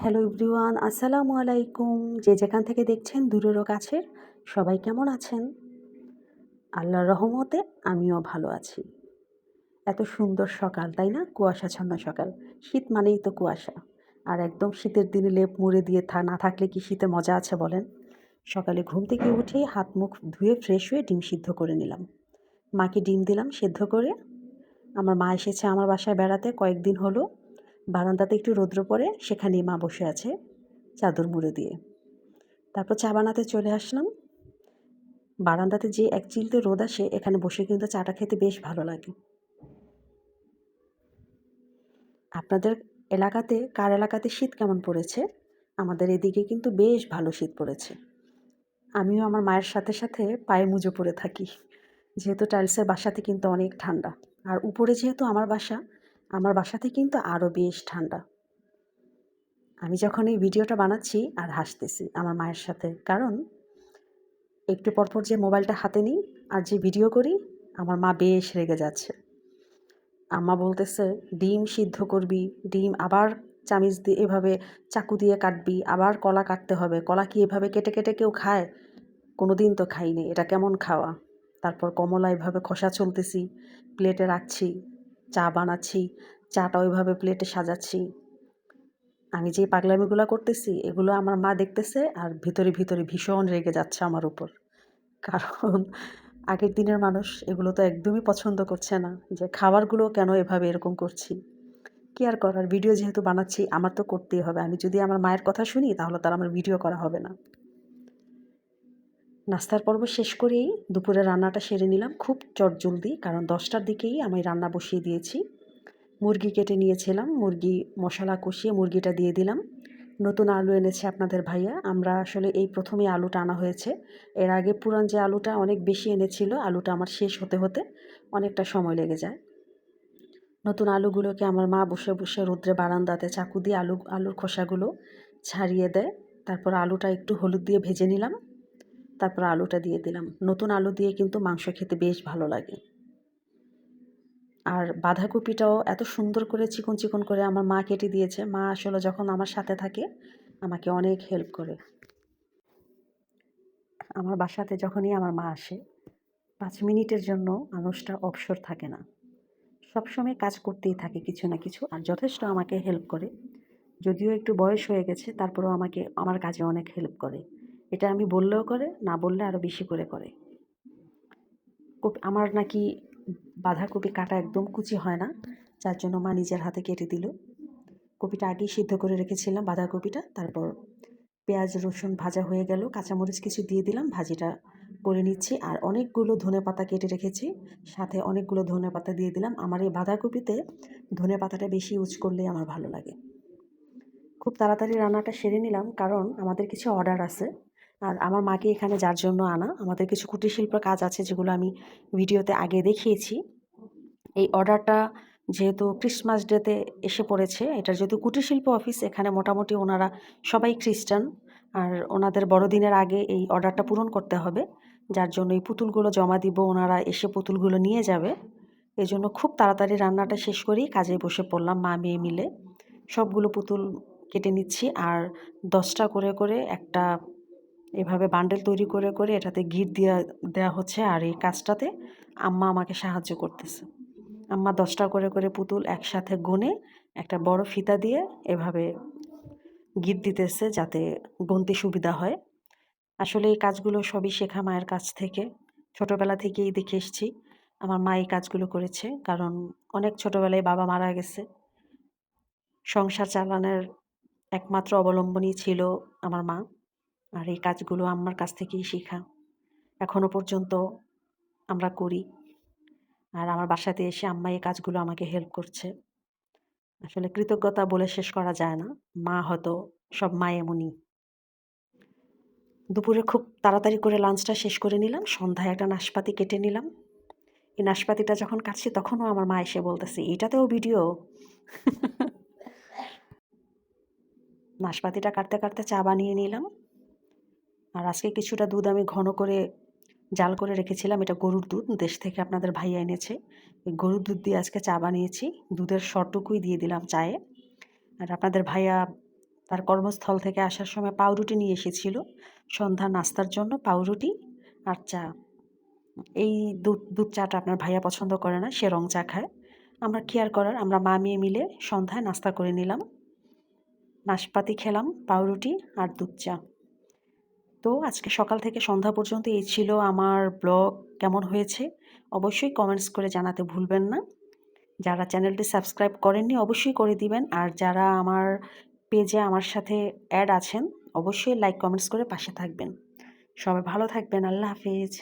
Hello everyone, আসসালামু আলাইকুম। যে যেখান থেকে দেখছেন দূরেরও কাছের, সবাই কেমন আছেন? আল্লাহর রহমতে আমিও ভালো আছি। এত সুন্দর সকাল, তাই না? কুয়াশাচ্ছন্ন সকাল। শীত মানেই তো কুয়াশা। আর একদম শীতের দিনে লেপ মুড়ে দিয়ে থা, না থাকলে কি শীতে মজা আছে বলেন? সকালে ঘুম থেকে উঠেই হাত মুখ ধুয়ে ফ্রেশ হয়ে ডিম সিদ্ধ করে নিলাম। মাকে ডিম দিলাম সেদ্ধ করে। আমার মা এসেছে আমার বাসায় বেড়াতে, কয়েকদিন হলো। বারান্দাতে একটু রৌদ্র পড়ে, সেখানেই মা বসে আছে চাদর মুড়ে দিয়ে। তারপর চা বানাতে চলে আসলাম। বারান্দাতে যে এক চিলতে রোদ আসে, এখানে বসে কিন্তু চাটা খেতে বেশ ভালো লাগে। আপনাদের এলাকাতে, কার এলাকাতে শীত কেমন পড়েছে? আমাদের এদিকে কিন্তু বেশ ভালো শীত পড়েছে। আমিও আমার মায়ের সাথে সাথে পায়ে মুজো পরে থাকি। যেহেতু টাইলসের বাসাতে কিন্তু অনেক ঠান্ডা। আর উপরে যেহেতু আমার বাসা আমার বাসাতে কিন্তু আরও বেশ ঠান্ডা। আমি যখন এই ভিডিওটা বানাচ্ছি আর হাসতেছি আমার মায়ের সাথে, কারণ একটু পরপর যে মোবাইলটা হাতে নিই আর যে ভিডিও করি, আমার মা বেশ রেগে যাচ্ছে। আম্মা বলতেছে, ডিম সিদ্ধ করবি, ডিম আবার চামিচ দিয়ে এভাবে চাকু দিয়ে কাটবি, আবার কলা কাটতে হবে, কলা কি এভাবে কেটে কেটে কেউ খায়? কোনো দিন তো খাইনি, এটা কেমন খাওয়া? তারপর কমলা এভাবে খসা চলতেছি প্লেটে রাখছি চা বানাচ্ছি, চাটা ওইভাবে প্লেটে সাজাচ্ছি। আমি যে পাগলামিগুলো করতেছি, এগুলো আমার মা দেখতেছে আর ভিতরে ভিতরে ভীষণ রেগে যাচ্ছে আমার উপর। কারণ আগের দিনের মানুষ এগুলো তো একদমই পছন্দ করছে না যে খাবারগুলো কেন এভাবে এরকম করছি। কি আর করার? ভিডিও যেহেতু বানাচ্ছি, আমার তো করতেই হবে। আমি যদি আমার মায়ের কথা শুনি, তাহলে তার আমার ভিডিও করা হবে না। নাস্তার পর্ব শেষ করেই দুপুরে রান্নাটা সেরে নিলাম খুব চটজলদি, কারণ দশটার দিকেই আমি রান্না বসিয়ে দিয়েছি। মুরগি কেটে নিয়েছিলাম, মুরগি মশলা কষিয়ে মুরগিটা দিয়ে দিলাম। নতুন আলু এনেছে আপনাদের ভাইয়া, আমরা আসলে এই প্রথমে আলুটা আনা হয়েছে। এর আগে পুরান যে আলুটা অনেক বেশি এনেছিল, আলুটা আমার শেষ হতে হতে অনেকটা সময় লেগে যায়। নতুন আলুগুলোকে আমার মা বসে বসে রোদ্রে বারান্দাতে চাকু দিয়ে আলু, আলুর খোসাগুলো ছাড়িয়ে দেয়। তারপর আলুটা একটু হলুদ দিয়ে ভেজে নিলাম। তারপর আলুটা দিয়ে দিলাম। নতুন আলু দিয়ে কিন্তু মাংস খেতে বেশ ভালো লাগে। আর বাঁধাকপিটাও এত সুন্দর করে চিকন চিকন করে আমার মা কেটে দিয়েছে। মা আসলে যখন আমার সাথে থাকে, আমাকে অনেক হেল্প করে। আমার বাসাতে যখনই আমার মা আসে, পাঁচ মিনিটের জন্য মানুষটা অবসর থাকে না। সবসময় কাজ করতেই থাকে কিছু না কিছু আর যথেষ্ট আমাকে হেল্প করে। যদিও একটু বয়স হয়ে গেছে, তারপরেও আমাকে, আমার কাজে অনেক হেল্প করে। এটা আমি বললেও করে, না বললে আরও বেশি করে করে। কপি, আমার নাকি বাঁধাকপি কাটা একদম কুচি হয় না, যার জন্য মা নিজের হাতে কেটে দিল। কপিটা আগেই সিদ্ধ করে রেখেছিলাম বাঁধাকপিটা, তারপর পেঁয়াজ, রসুন ভাজা হয়ে গেল, কাঁচামরিচ কিছু দিয়ে দিলাম, ভাজিটা করে নিচ্ছি, আর অনেকগুলো ধনে পাতা কেটে রেখেছি, সাথে অনেকগুলো ধনে পাতা দিয়ে দিলাম। আমার এই বাঁধাকপিতে ধনে পাতাটা বেশি ইউজ করলে আমার ভালো লাগে। খুব তাড়াতাড়ি রান্নাটা সেরে নিলাম, কারণ আমাদের কিছু অর্ডার আছে। আর আমার মাকে এখানে যার জন্য আনা। আমাদের কিছু কুটির শিল্প কাজ আছে যেগুলো আমি ভিডিওতে আগে দেখিয়েছি। এই অর্ডারটা যেহেতু ক্রিসমাস ডেতে এসে পড়েছে, এটা যেহেতু কুটির শিল্প অফিস, এখানে মোটামুটি ওনারা সবাই খ্রিস্টান। আর ওনাদের বড়দিনের আগে এই অর্ডারটা পূরণ করতে হবে। যার জন্য এই পুতুলগুলো জমা দিব, ওনারা এসে পুতুলগুলো নিয়ে যাবে। এই জন্য খুব তাড়াতাড়ি রান্নাটা শেষ করেই কাজে বসে পড়লাম মা মেয়ে মিলে। সবগুলো পুতুল কেটে নিচ্ছি আর দশটা করে করে একটা এভাবে বান্ডেল তৈরি করে করে এটাতে গিট দেওয়া দেওয়া হচ্ছে আর এই কাজটাতে আম্মা আমাকে সাহায্য করতেছে। আম্মা দশটা করে করে পুতুল একসাথে গুনে একটা বড় ফিতা দিয়ে এভাবে গিট দিতেছে যাতে গুনতে সুবিধা হয়। আসলে এই কাজগুলো সবই শেখা মায়ের কাছ থেকে। ছোটোবেলা থেকেই দেখে এসছি, আমার মা এই কাজগুলো করেছে কারণ অনেক ছোটোবেলায় বাবা মারা গেছে। সংসার চালানোর একমাত্র অবলম্বনই ছিল আমার মা। আর এই কাজগুলো আম্মার কাছ থেকেই শেখা। এখনও পর্যন্ত আমরা করি। আর আমার বাসাতে এসে আম্মা এই কাজগুলো আমাকে হেল্প করছে। আসলে কৃতজ্ঞতা বলে শেষ করা যায় না। মা হয়তো সব মা এমনই। দুপুরে খুব তাড়াতাড়ি করে লাঞ্চটা শেষ করে নিলাম। সন্ধ্যায় একটা নাশপাতি কেটে নিলাম। এই নাশপাতিটা যখন কাটছি তখনও আমার মা এসে বলতেছে, এটাতেও ভিডিও নাশপাতিটা কাটতে কাটতে চা বানিয়ে নিলাম। আর আজকে কিছুটা দুধ আমি ঘন করে জাল করে রেখেছিলাম। এটা গরুর দুধ, দেশ থেকে আপনাদের ভাইয়া এনেছে। এই গরুর দুধ দিয়ে আজকে চা বানিয়েছি। দুধের শটটুকুই দিয়ে দিলাম চায়ে। আর আপনাদের ভাইয়া তার কর্মস্থল থেকে আসার সময় পাউরুটি নিয়ে এসেছিল। সন্ধ্যা নাস্তার জন্য পাউরুটি আর চা। এই দুধ দুধ চাটা আপনার ভাইয়া পছন্দ করে না, সে রং চা খায়। আমরা কেয়ার করার? আমরা মা মেয়ে মিলে সন্ধ্যায় নাস্তা করে নিলাম। নাশপাতি খেলাম, পাউরুটি আর দুধ চা। তো আজকে সকাল থেকে সন্ধ্যা পর্যন্ত এই ছিল আমার ব্লগ কেমন হয়েছে অবশ্যই কমেন্টস করে জানাতে ভুলবেন না। যারা চ্যানেলটি সাবস্ক্রাইব করেননি অবশ্যই করে দিবেন আর যারা আমার পেজে আমার সাথে অ্যাড আছেন অবশ্যই লাইক কমেন্টস করে পাশে থাকবেন। সবাই ভালো থাকবেন, আল্লাহ হাফিজ।